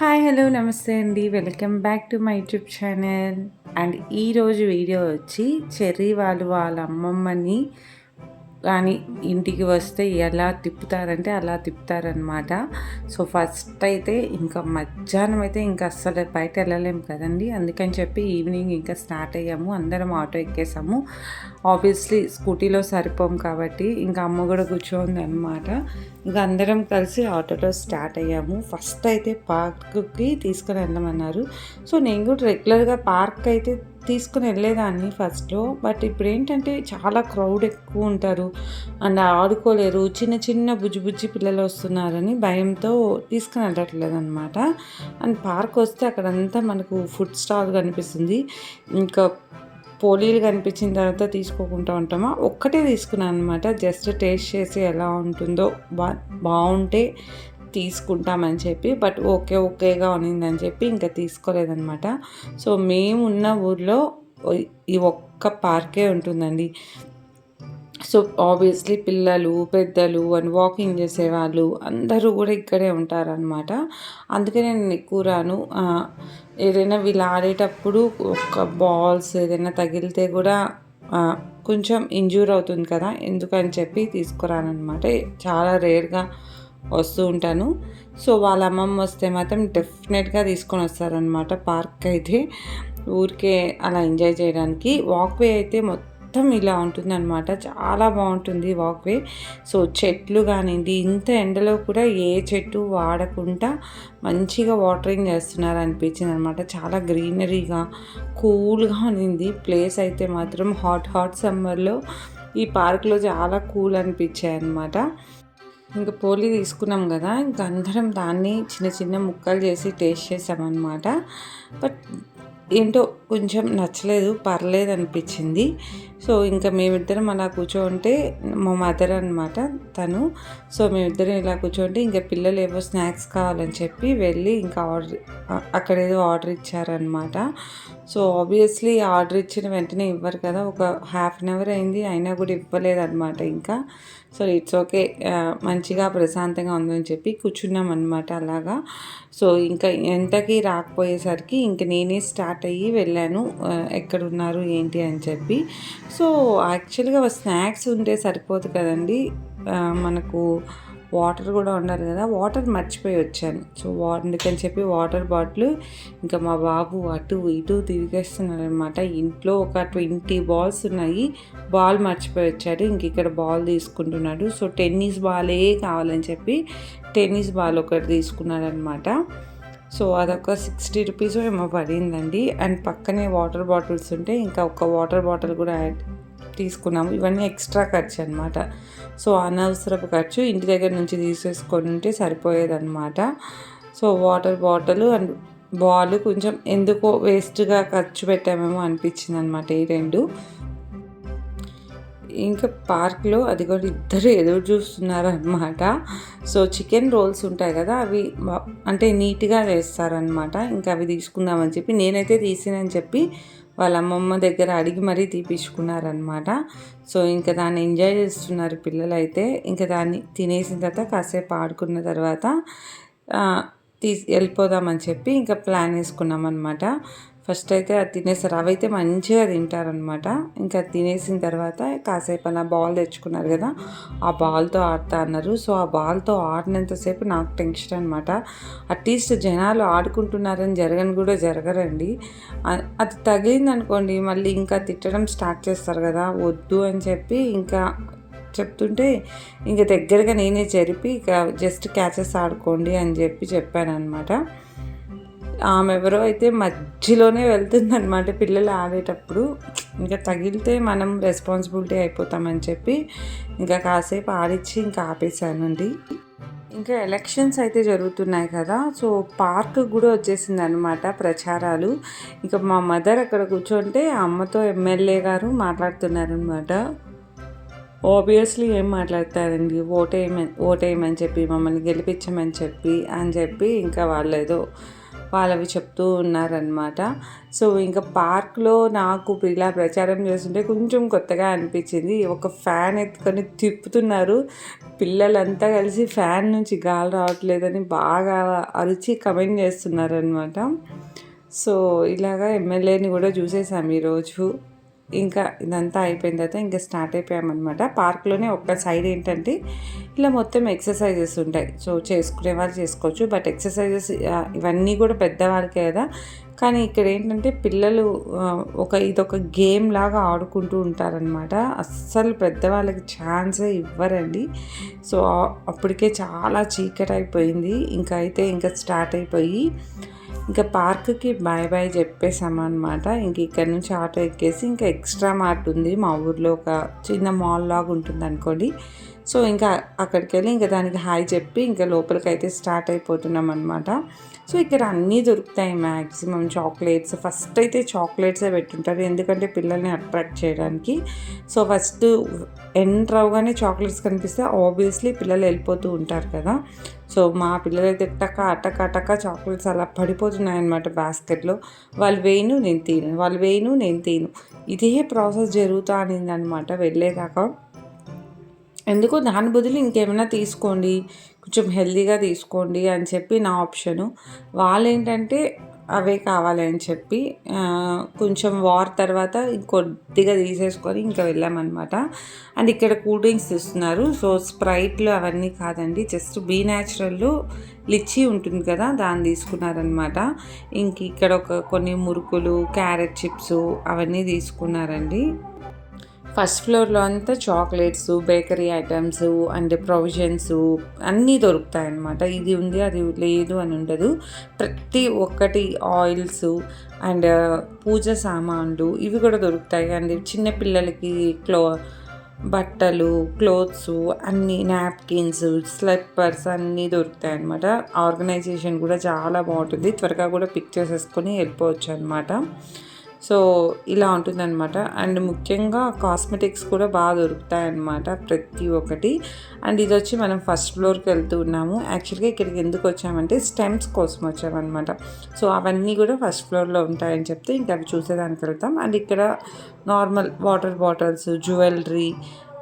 Hi hello నమస్తే అండి. Welcome back to my YouTube channel. And ఈరోజు వీడియో వచ్చి చెర్రీ వాళ్ళు వాళ్ళ అమ్మమ్మని కానీ ఇంటికి వస్తే ఎలా తిప్పుతారంటే అలా తిప్పుతారనమాట సో ఫస్ట్ అయితే ఇంకా మధ్యాహ్నం అయితే ఇంకా అస్సలు బయట వెళ్ళలేము కదండి. అందుకని చెప్పి ఈవినింగ్ ఇంకా స్టార్ట్ అయ్యాము. అందరం ఆటో ఎక్కేసాము. ఆబ్వియస్లీ స్కూటీలో సరిపోం కాబట్టి ఇంకా అమ్మ కూడా కూర్చోంది అనమాట ఇంకా అందరం కలిసి ఆటోలో స్టార్ట్ అయ్యాము. ఫస్ట్ అయితే పార్క్కి తీసుకుని వెళ్ళమన్నారు. సో నేను కూడా రెగ్యులర్గా పార్క్ అయితే తీసుకుని వెళ్ళేదాన్ని ఫస్ట్లో బట్ ఇప్పుడు ఏంటంటే చాలా క్రౌడ్ ఎక్కువ ఉంటారు. అండ్ ఆడుకోలేరు. చిన్న చిన్న బుజ్జి బుజ్జి పిల్లలు వస్తున్నారని భయంతో తీసుకుని వెళ్ళట్లేదు అనమాట అండ్ పార్క్ వస్తే అక్కడంతా మనకు ఫుడ్ స్టాల్ కనిపిస్తుంది. ఇంకా పోలీలు కనిపించిన తర్వాత తీసుకోకుండా ఉంటామా? ఒక్కటే తీసుకున్నాను అనమాట జస్ట్ టేస్ట్ చేసి ఎలా ఉంటుందో బా బాగుంటే తీసుకుంటామని చెప్పి బట్ ఓకే ఓకేగా ఉన్నిందని చెప్పి ఇంకా తీసుకోలేదనమాట సో మేము ఉన్న ఊర్లో ఈ ఒక్క పార్కే ఉంటుందండి. సో ఆబ్వియస్లీ పిల్లలు పెద్దలు అండ్ వాకింగ్ చేసేవాళ్ళు అందరూ కూడా ఇక్కడే ఉంటారనమాట అందుకే నేను ఎక్కువ రాను. ఏదైనా వీళ్ళు ఆడేటప్పుడు ఒక బాల్స్ ఏదైనా తగిలితే కూడా కొంచెం ఇంజూర్ అవుతుంది కదా ఎందుకని చెప్పి తీసుకురానమాట చాలా రేర్గా వస్తూ ఉంటాను. సో వాళ్ళ అమ్మమ్మ వస్తే మాత్రం డెఫినెట్గా తీసుకొని వస్తారనమాట పార్క్ అయితే. ఊరికే అలా ఎంజాయ్ చేయడానికి. వాక్వే అయితే మొత్తం ఇలా ఇలా ఉంటుందన్నమాట. చాలా బాగుంటుంది వాక్వే. సో చెట్లు కానివ్వండి ఇంత ఎండలో కూడా ఏ చెట్టు వాడకుండా మంచిగా వాటరింగ్ చేస్తున్నారు అనిపించింది అనమాట చాలా గ్రీనరీగా కూల్గా ఉన్నింది ప్లేస్ అయితే మాత్రం హాట్ హాట్ సమ్మర్లో ఈ పార్క్లో చాలా కూల్ అనిపించాయి అనమాట ఇంకా పోలి తీసుకున్నాం కదా ఇంకా అందరం దాన్ని చిన్న చిన్న ముక్కలు చేసి టేస్ట్ చేసామన్నమాట. బట్ ఏంటో కొంచెం నచ్చలేదు పర్లేదు అనిపించింది. సో ఇంకా మేమిద్దరం అలా కూర్చోంటే మా మదర్ అనమాట తను. సో మేమిద్దరం ఇలా కూర్చోంటే ఇంకా పిల్లలు ఏవో స్నాక్స్ కావాలని చెప్పి వెళ్ళి ఇంకా ఆర్డర్ అక్కడ ఏదో ఆర్డర్ ఇచ్చారనమాట సో ఆబ్వియస్లీ ఆర్డర్ ఇచ్చిన వెంటనే ఇవ్వరు కదా. ఒక హాఫ్ అన్ అవర్ అయింది అయినా కూడా ఇవ్వలేదు అనమాట ఇంకా. సో ఇట్స్ ఓకే మంచిగా ప్రశాంతంగా ఉందని చెప్పి కూర్చున్నాం అనమాట అలాగా. సో ఇంకా ఎంతకి రాకపోయేసరికి ఇంక నేనే స్టార్ట్ అయ్యి వెళ్ళాను ఎక్కడున్నారు ఏంటి అని చెప్పి. సో యాక్చువల్గా స్నాక్స్ ఉంటే సరిపోదు కదండి మనకు వాటర్ కూడా ఉండాలి కదా వాటర్ మర్చిపోయి వచ్చాను. సో అందుకని చెప్పి వాటర్ బాటిల్ ఇంకా మా బాబు అటు ఇటు తిరిగేస్తున్నాడు అనమాట ఇంట్లో ఒక ట్వంటీ బాల్స్ ఉన్నాయి బాల్ మర్చిపోయి వచ్చాడు. ఇంక ఇక్కడ బాల్ తీసుకుంటున్నాడు. సో టెన్నిస్ బాలే కావాలని చెప్పి టెన్నిస్ బాల్ ఒకటి తీసుకున్నాడు అనమాట సో అదొక సిక్స్టీ రూపీస్ ఏమో పడిందండి. అండ్ పక్కనే వాటర్ బాటిల్స్ ఉంటే ఇంకా ఒక వాటర్ బాటిల్ కూడా యాడ్ తీసుకున్నాము. ఇవన్నీ ఎక్స్ట్రా ఖర్చు అనమాట సో అనవసరపు ఖర్చు ఇంటి దగ్గర నుంచి తీసేసుకొని ఉంటే సరిపోయేదన్నమాట. So water bottle and ball కొంచెం ఎందుకో వేస్ట్గా ఖర్చు పెట్టామేమో అనిపించింది అనమాట ఈ రెండు. ఇంకా పార్క్లో అది కూడా ఇద్దరు ఎదురు చూస్తున్నారనమాట సో చికెన్ రోల్స్ ఉంటాయి కదా అవి అంటే నీట్గా వేస్తారనమాట ఇంకా అవి తీసుకుందామని చెప్పి నేనైతే తీసినని చెప్పి వాళ్ళ అమ్మమ్మ దగ్గర అడిగి మరీ తీపించుకున్నారనమాట సో ఇంకా దాన్ని ఎంజాయ్ చేస్తున్నారు పిల్లలు అయితే ఇంకా దాన్ని తినేసిన తర్వాత కాసేపు ఆడుకున్న తర్వాత తీసి వెళ్ళిపోదామని చెప్పి ఇంకా ప్లాన్ వేసుకున్నాం అనమాట ఫస్ట్ అయితే అది తినేస్తారు అవైతే మంచిగా తింటారనమాట ఇంకా తినేసిన తర్వాత కాసేపు అలా బాల్ తెచ్చుకున్నారు కదా ఆ బాల్తో ఆడుతా అన్నారు. సో ఆ బాల్తో ఆడినంతసేపు నాకు టెన్షన్ అనమాట అట్లీస్ట్ జనాలు ఆడుకుంటున్నారని జరగని కూడా జరగరండి. అది తగిలిందనుకోండి మళ్ళీ ఇంకా తిట్టడం స్టార్ట్ చేస్తారు కదా వద్దు అని చెప్పి ఇంకా చెప్తుంటే ఇంక దగ్గరగా నేనే జరిపి ఇక జస్ట్ క్యాచెస్ ఆడుకోండి అని చెప్పి చెప్పాను అనమాట ఆమె ఎవరో అయితే మధ్యలోనే వెళ్తుందనమాట పిల్లలు ఆడేటప్పుడు. ఇంకా తగిలితే మనం రెస్పాన్సిబిలిటీ అయిపోతామని చెప్పి ఇంకా కాసేపు ఆడిచ్చి ఇంకా ఆపేశానండి. ఇంకా ఎలక్షన్స్ అయితే జరుగుతున్నాయి కదా సో పార్క్ కూడా వచ్చేసింది అనమాట ప్రచారాలు. ఇంకా మా మదర్ అక్కడ కూర్చుంటే అమ్మతో ఎమ్మెల్యే గారు మాట్లాడుతున్నారనమాట ఆబ్వియస్లీ ఏం మాట్లాడతారండి ఓటేయమని ఓటేయమని చెప్పి మమ్మల్ని గెలిపించమని చెప్పి అని చెప్పి ఇంకా వాళ్ళు ఏదో వాళ్ళవి చెప్తూ ఉన్నారనమాట సో ఇంకా పార్క్లో నాకు ఇలా ప్రచారం చేస్తుంటే కొంచెం కొత్తగా అనిపించింది. ఒక ఫ్యాన్ ఎత్తుకొని తిప్పుతున్నారు. పిల్లలంతా కలిసి ఫ్యాన్ నుంచి గాలి రావట్లేదని బాగా అరిచి కమెంట్ చేస్తున్నారనమాట సో ఇలాగా ఎమ్మెల్యేని కూడా చూసేసాం ఈరోజు. ఇంకా ఇదంతా అయిపోయిన తర్వాత ఇంకా స్టార్ట్ అయిపోయామన్నమాట. పార్క్లోనే ఒక సైడ్ ఏంటంటే ఇలా మొత్తం ఎక్సర్సైజెస్ ఉంటాయి. సో చేసుకునే వాళ్ళు చేసుకోవచ్చు. బట్ ఎక్సర్సైజెస్ ఇవన్నీ కూడా పెద్దవాళ్ళకే కదా. కానీ ఇక్కడ ఏంటంటే పిల్లలు ఒక ఇదొక గేమ్ లాగా ఆడుకుంటూ ఉంటారనమాట అస్సలు పెద్దవాళ్ళకి ఛాన్సే ఇవ్వరండి. సో అప్పటికే చాలా చీకటి అయిపోయింది ఇంకా అయితే ఇంకా స్టార్ట్ అయిపోయి ఇంకా పార్క్కి బాయ్ బాయ్ చెప్పేసామన్నమాట ఇంక ఇక్కడ నుంచి ఆటో ఎక్కేసి ఇంకా ఎక్స్ట్రా మార్ట్ ఉంది. మా ఊర్లో ఒక చిన్న మాల్ లాగా ఉంటుంది అనుకోండి సో ఇంకా అక్కడికి వెళ్ళి ఇంకా దానికి హాయ్ చెప్పి ఇంకా లోపలికి అయితే స్టార్ట్ అయిపోతున్నాం అనమాట సో ఇక్కడ అన్నీ దొరుకుతాయి మ్యాక్సిమం చాక్లెట్స్. ఫస్ట్ అయితే చాక్లెట్సే పెట్టుంటారు. ఎందుకంటే పిల్లల్ని అట్రాక్ట్ చేయడానికి. సో ఫస్ట్ ఎంటర్ అవగానే చాక్లెట్స్ కనిపిస్తే ఆబ్వియస్లీ పిల్లలు వెళ్ళిపోతూ ఉంటారు కదా. సో మా పిల్లలు అయితే టక అటక అటక చాక్లెట్స్ అలా పడిపోతున్నాయి అనమాట బాస్కెట్లో. వాళ్ళు వేయను నేను తీను వాళ్ళు వేయను నేను తీను ఇదే ప్రాసెస్ జరుగుతూ అనింది అనమాట వెళ్ళేదాకా. ఎందుకు దాని బదులు ఇంకేమైనా తీసుకోండి కొంచెం హెల్దీగా తీసుకోండి అని చెప్పి నా ఆప్షను. వాళ్ళు ఏంటంటే అవే కావాలి అని చెప్పి కొంచెం వార్ తర్వాత ఇంకొద్దిగా తీసేసుకొని ఇంకా వెళ్ళామన్నమాట. అండ్ ఇక్కడ కూల్ డ్రింక్స్ ఇస్తున్నారు సో స్ప్రైట్లు అవన్నీ కాదండి జస్ట్ బీ న్యాచురల్ లిచ్చి ఉంటుంది కదా దాన్ని తీసుకున్నారనమాట ఇంక ఇక్కడ ఒక కొన్ని మురుకులు క్యారెట్ చిప్స్ అవన్నీ తీసుకున్నారండి. ఫస్ట్ ఫ్లోర్లో అంతా chocolates bakery items and provisions అన్నీ దొరుకుతాయన్నమాట. ఇది ఉంది అది లేదు అని ఉండదు. ప్రతి ఒక్కటి ఆయిల్స్ అండ్ పూజ సామాన్లు ఇవి కూడా దొరుకుతాయి. అండ్ చిన్నపిల్లలకి క్లో బట్టలు క్లోత్స్ అన్ని నాప్కిన్స్ స్లిప్పర్స్ అన్నీ దొరుకుతాయి అనమాట ఆర్గనైజేషన్ కూడా చాలా బాగుంటుంది. త్వరగా కూడా పిక్ చేసేసుకొని వెళ్ళిపోవచ్చు అనమాట సో ఇలా ఉంటుందన్నమాట. అండ్ ముఖ్యంగా కాస్మెటిక్స్ కూడా బాగా దొరుకుతాయి అన్నమాట ప్రతి ఒక్కటి. అండ్ ఇది వచ్చి మనం ఫస్ట్ ఫ్లోర్కి వెళ్తూ ఉన్నాము. యాక్చువల్గా ఇక్కడికి ఎందుకు వచ్చామంటే స్టెమ్స్ కోసం వచ్చామన్నమాట. సో అవన్నీ కూడా ఫస్ట్ ఫ్లోర్లో ఉంటాయని చెప్తే ఇంకా అవి చూసేదానికి వెళ్తాం. అండ్ ఇక్కడ normal water bottles jewellery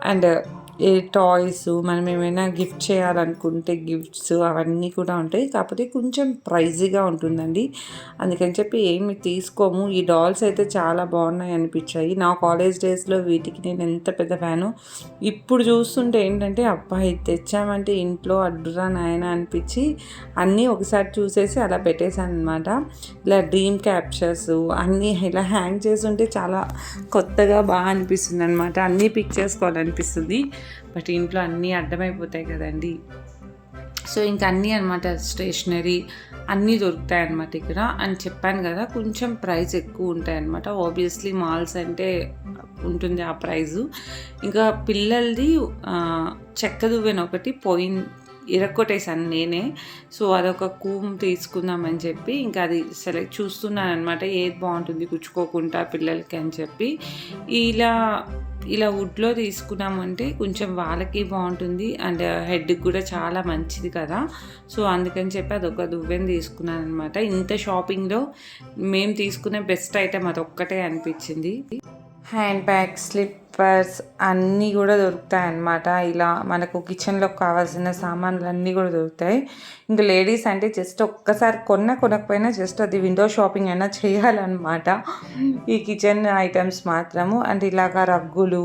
and a toys మనం ఏమైనా గిఫ్ట్ చేయాలనుకుంటే గిఫ్ట్స్ అవన్నీ కూడా ఉంటాయి. కాకపోతే కొంచెం ప్రైజీగా ఉంటుందండి. అందుకని చెప్పి ఏమి తీసుకోము. ఈ డాల్స్ అయితే చాలా బాగున్నాయి అనిపించాయి. నా కాలేజ్ డేస్లో వీటికి నేను ఎంత పెద్ద ఫ్యాను. ఇప్పుడు చూస్తుంటే ఏంటంటే అబ్బాయి తెచ్చామంటే ఇంట్లో అడ్డురా నాయన అనిపించి అన్నీ ఒకసారి చూసేసి అలా పెట్టేశాను అనమాట ఇలా డ్రీమ్ క్యాప్చర్స్ అన్నీ ఇలా హ్యాంగ్ చేసి ఉంటే చాలా కొత్తగా బాగా అనిపిస్తుంది అనమాట అన్నీ పిక్ చేసుకోవాలనిపిస్తుంది. బట్ ఇంట్లో అన్నీ అడ్డమైపోతాయి కదండి. సో ఇంక అన్నీ అనమాట స్టేషనరీ అన్నీ దొరుకుతాయి అనమాట ఇక్కడ. అని చెప్పాను కదా కొంచెం ప్రైస్ ఎక్కువ ఉంటాయి అనమాట ఆబ్వియస్లీ మాల్స్ అంటే ఉంటుంది ఆ ప్రైజు. ఇంకా పిల్లలది చెక్క దువ్వెన ఒకటి పోయిన ఇరక్కొట్టేశాను నేనే. సో అదొక కూమ్ తీసుకుందామని చెప్పి ఇంకా అది సెలెక్ట్ చూస్తున్నాను అనమాట ఏది బాగుంటుంది కుచ్చుకోకుండా పిల్లలకి అని చెప్పి. ఇలా ఇలా వుడ్లో తీసుకున్నామంటే కొంచెం వాళ్ళకి బాగుంటుంది అండ్ హెడ్కి కూడా చాలా మంచిది కదా. సో అందుకని చెప్పి అదొక దువ్వెని తీసుకున్నాను అనమాట ఇంత షాపింగ్లో మేము తీసుకునే బెస్ట్ ఐటెం అదొక్కటే అనిపించింది. హ్యాండ్ బ్యాగ్ స్లిప్పర్స్ అన్నీ కూడా దొరుకుతాయి అన్నమాట ఇలా మనకు కిచెన్లో కావాల్సిన సామాన్లు అన్నీ కూడా దొరుకుతాయి. ఇంకా లేడీస్ అంటే జస్ట్ ఒక్కసారి కొన్నా కొనకపోయినా జస్ట్ అది విండో షాపింగ్ అయినా చేయాలన్నమాట. ఈ కిచెన్ ఐటమ్స్ మాత్రము. అండ్ ఇలాగా రగ్గులు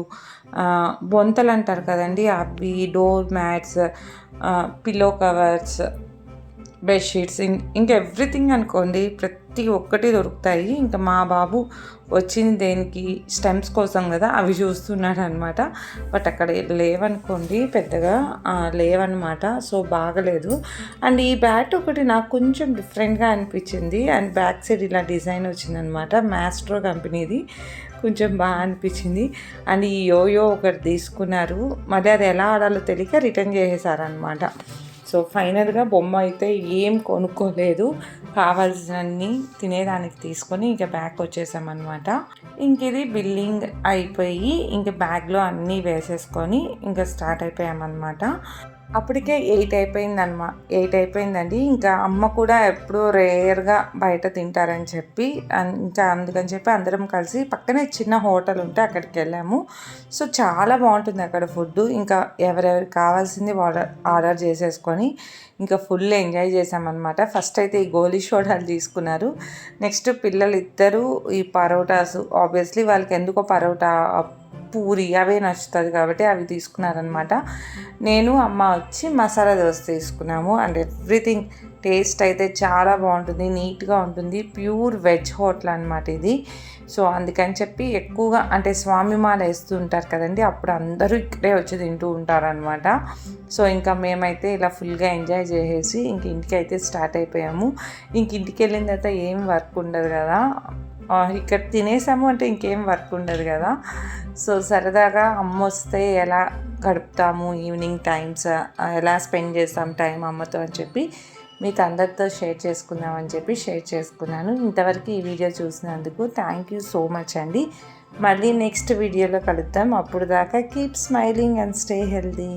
బొంతలు అంటారు కదండి అవి door mats pillow covers bedsheets ఇంకా ఎవ్రీథింగ్ అనుకోండి ప్రతి ఒక్కటి దొరుకుతాయి. ఇంకా మా బాబు వచ్చింది దేనికి స్టెమ్స్ కోసం కదా అవి చూస్తున్నాడు అనమాట బట్ అక్కడ లేవనుకోండి పెద్దగా లేవన్నమాట. సో బాగలేదు. అండ్ ఈ బ్యాట్ ఒకటి నాకు కొంచెం డిఫరెంట్గా అనిపించింది. అండ్ బ్యాక్ సైడ్ ఇలా డిజైన్ వచ్చిందనమాట మ్యాస్ట్రో కంపెనీది కొంచెం బాగా అనిపించింది. అండ్ ఈ యోయో ఒకటి తీసుకున్నారు. మళ్ళీ అది ఎలా ఆడాలో తెలియక రిటర్న్ చేసేసారనమాట సో ఫైనల్గా బొమ్మ అయితే ఏం కొనుక్కోలేదు. కావాల్సినన్ని తినేదానికి తీసుకొని ఇంకా బ్యాగ్ వచ్చేసామన్నమాట. ఇంక ఇది బిల్లింగ్ అయిపోయి ఇంక బ్యాగ్లో అన్నీ వేసేసుకొని ఇంకా స్టార్ట్ అయిపోయామన్నమాట. అప్పటికే ఎయిట్ అయిపోయిందన్నమా. ఎయిట్ అయిపోయిందండి. ఇంకా అమ్మ కూడా ఎప్పుడూ రేర్గా బయట తింటారని చెప్పి ఇంకా అందుకని చెప్పి అందరం కలిసి పక్కనే చిన్న హోటల్ ఉంటే అక్కడికి వెళ్ళాము. సో చాలా బాగుంటుంది అక్కడ ఫుడ్ ఇంకా ఎవరెవరికి కావాల్సింది ఆర్డర్ ఆర్డర్ చేసేసుకొని ఇంకా ఫుల్ ఎంజాయ్ చేసామన్నమాట. ఫస్ట్ అయితే ఈ గోలీ షోడాలు తీసుకున్నారు. నెక్స్ట్ పిల్లలు ఇద్దరు ఈ పరోటాస్. ఆబ్వియస్లీ వాళ్ళకి ఎందుకో పరోటా పూరి అవే నచ్చుతుంది కాబట్టి అవి తీసుకున్నారనమాట నేను అమ్మ వచ్చి మసాలా దోశ తీసుకున్నాము. అండ్ ఎవ్రీథింగ్ టేస్ట్ అయితే చాలా బాగుంటుంది నీట్గా ఉంటుంది. ప్యూర్ వెజ్ హోటల్ అనమాట ఇది. సో అందుకని చెప్పి ఎక్కువగా అంటే స్వామి మాల వేస్తూ ఉంటారు కదండి అప్పుడు అందరూ ఇక్కడే వచ్చి తింటూ ఉంటారనమాట సో ఇంకా మేమైతే ఇలా ఫుల్గా ఎంజాయ్ చేసేసి ఇంక ఇంటికి అయితే స్టార్ట్ అయిపోయాము. ఇంక ఇంటికి వెళ్ళిన తర్వాత ఏం వర్క్ ఉండదు కదా ఇక్కడ తినేసాము అంటే ఇంకేం వర్క్ ఉండదు కదా. సో సరదాగా అమ్మ వస్తే ఎలా గడుపుతాము ఈవినింగ్ టైమ్స్ ఎలా స్పెండ్ చేస్తాం టైం అమ్మతో అని చెప్పి మీకు అందరితో షేర్ చేసుకుందామని చెప్పి షేర్ చేసుకున్నాను. ఇంతవరకు ఈ వీడియో చూసినందుకు థ్యాంక్ యూ సో మచ్ అండి. మళ్ళీ నెక్స్ట్ వీడియోలో కలుద్దాం. అప్పుడు దాకా keep smiling and stay healthy